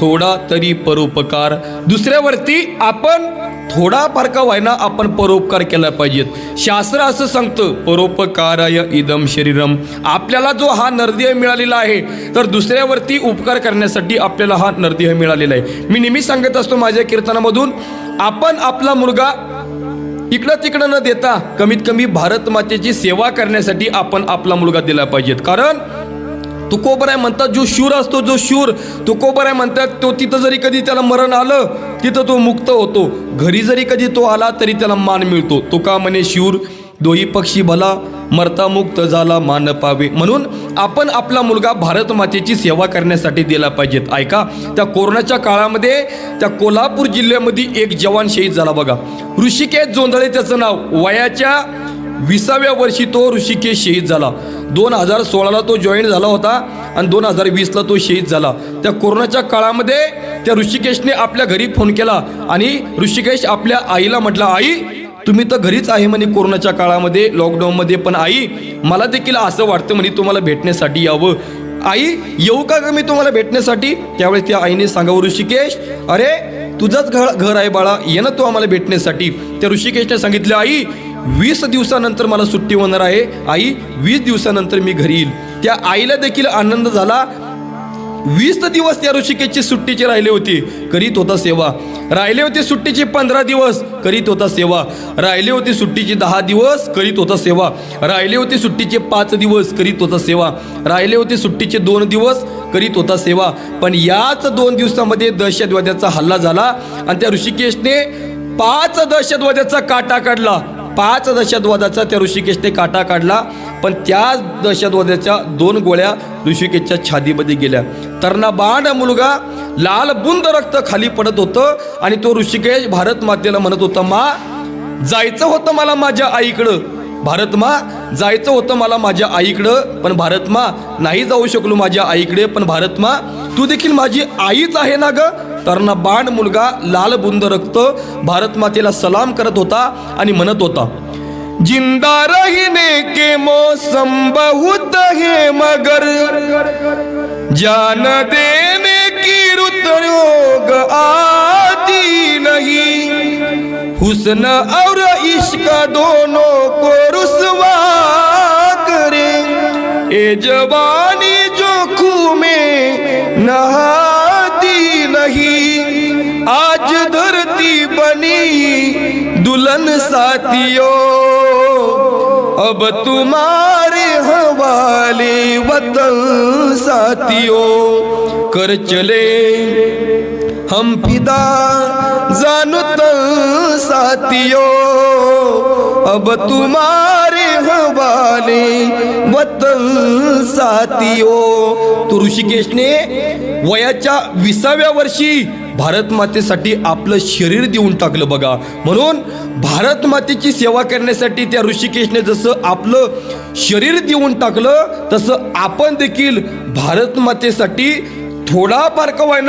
थोडा तरी परोपकार. दुसऱ्यावरती आपण थोडाफार का व्हायना आपण परोपकार केला पाहिजेत शास्त्र असं सांगतं परोपकाराय इदम शरीरम आपल्याला जो हा नरदेह मिळालेला आहे तर दुसऱ्यावरती उपकार करण्यासाठी आपल्याला हा नरदेह मिळालेला आहे. मी नेहमी सांगत असतो माझ्या कीर्तनामधून आपण आपला मुलगा इकडं तिकडं न देता कमीत कमी भारत मातेची सेवा करण्यासाठी आपण आपला मुलगा दिला पाहिजेत. कारण तुकोबराय म्हणतात जो शूर असतो जो शूर. तुकोबराय म्हणतात तो तिथं जरी कधी त्याला मरण आलं तिथं तो मुक्त होतो. घरी जरी कधी तो आला तरी त्याला मान मिळतो. तुका म्हणे शूर? दोही पक्षी भला मरता मुक्त झाला मान पावे. म्हणून आपण आपला मुलगा भारत मातेची सेवा करण्यासाठी दिला पाहिजेत. ऐका त्या कोरोनाच्या काळामध्ये त्या कोल्हापूर जिल्ह्यामध्ये एक जवान शहीद झाला बघा. ऋषिकेश जोंधळे त्याचं नाव. वयाच्या विसाव्या वर्षी तो ऋषिकेश शहीद झाला. दोन हजार सोळाला तो जॉईन झाला होता आणि दोन हजार वीसला तो शहीद झाला. त्या कोरोनाच्या काळामध्ये त्या ऋषिकेशने आपल्या घरी फोन केला आणि ऋषिकेश आपल्या आईला म्हटला आई तुम्ही तर घरीच आहे म्हणे कोरोनाच्या काळामध्ये लॉकडाऊनमध्ये पण आई मला देखील असं वाटतं म्हणे तुम्हाला भेटण्यासाठी यावं. आई येऊ का ग मी तुम्हाला भेटण्यासाठी? त्यावेळेस त्या आईने सांगावं ऋषिकेश अरे तुझंच घर घर आहे बाळा ये ना तू आम्हाला भेटण्यासाठी. त्या ऋषिकेशने सांगितलं आई वीस दिवसानंतर मला सुट्टी होणार आहे. आई वीस दिवसानंतर मी घरी येईल. त्या आईला देखील आनंद झाला. वीस दिवस त्या ऋषिकेशची सुट्टीची राहिले होते. करीत होता सेवा. राहिले होते सुट्टीचे पंधरा दिवस. करीत होता सेवा. राहिले होते सुट्टीचे दहा दिवस. करीत होता सेवा. राहिले होते सुट्टीचे पाच दिवस. करीत होता सेवा. राहिले होते सुट्टीचे दोन दिवस. करीत होता सेवा. पण याच दोन दिवसामध्ये दहशतवाद्याचा हल्ला झाला. आणि त्या ऋषिकेशने पाच दहशतवाद्याचा काटा काढला. पाच दहशतवादाचा त्या ऋषिकेशने काटा काढला पण त्या दहशतवाद्याच्या दोन गोळ्या ऋषिकेशच्या छादीमध्ये गेल्या. तरणा बाण मुलगा लाल बुंद रक्त खाली पडत होतं आणि तो ऋषिकेश भारत मातेला म्हणत होता मा जायचं होतं मला माझ्या आईकडं. भारत मा जायचं होतं मला माझ्या आईकडं. पण भारत मा नाही जाऊ शकलो माझ्या आईकडे. पण भारत मा तू देखील माझी आईच आहे ना ग? तरणा बाण मुलगा लाल बुंद रक्त भारत मातेला सलाम करत होता आणि म्हणत होता जिंदा रहने के मौसम बहुत है मगर जान देने की रुत रोग आती नहीं हुस्न और इश्क दोनों को रुसवा करे ए जवानी आज धरती बनी दुल्हन साथियों। अब तुम्हारे हवाले वतन साथियों। कर चले हम फिदा जानो तन साथियों। अब तुम्हारे हवाले वतन साथियों। तो वयाच्या विसाव्या वर्षी भारत मातेसाठी आपलं शरीर देऊन टाकलं बघा. म्हणून भारत मातेची सेवा करण्यासाठी त्या ऋषिकेशने जसं आपलं शरीर देऊन टाकलं तसं आपण देखील भारत मातेसाठी थोडा फार व्हायना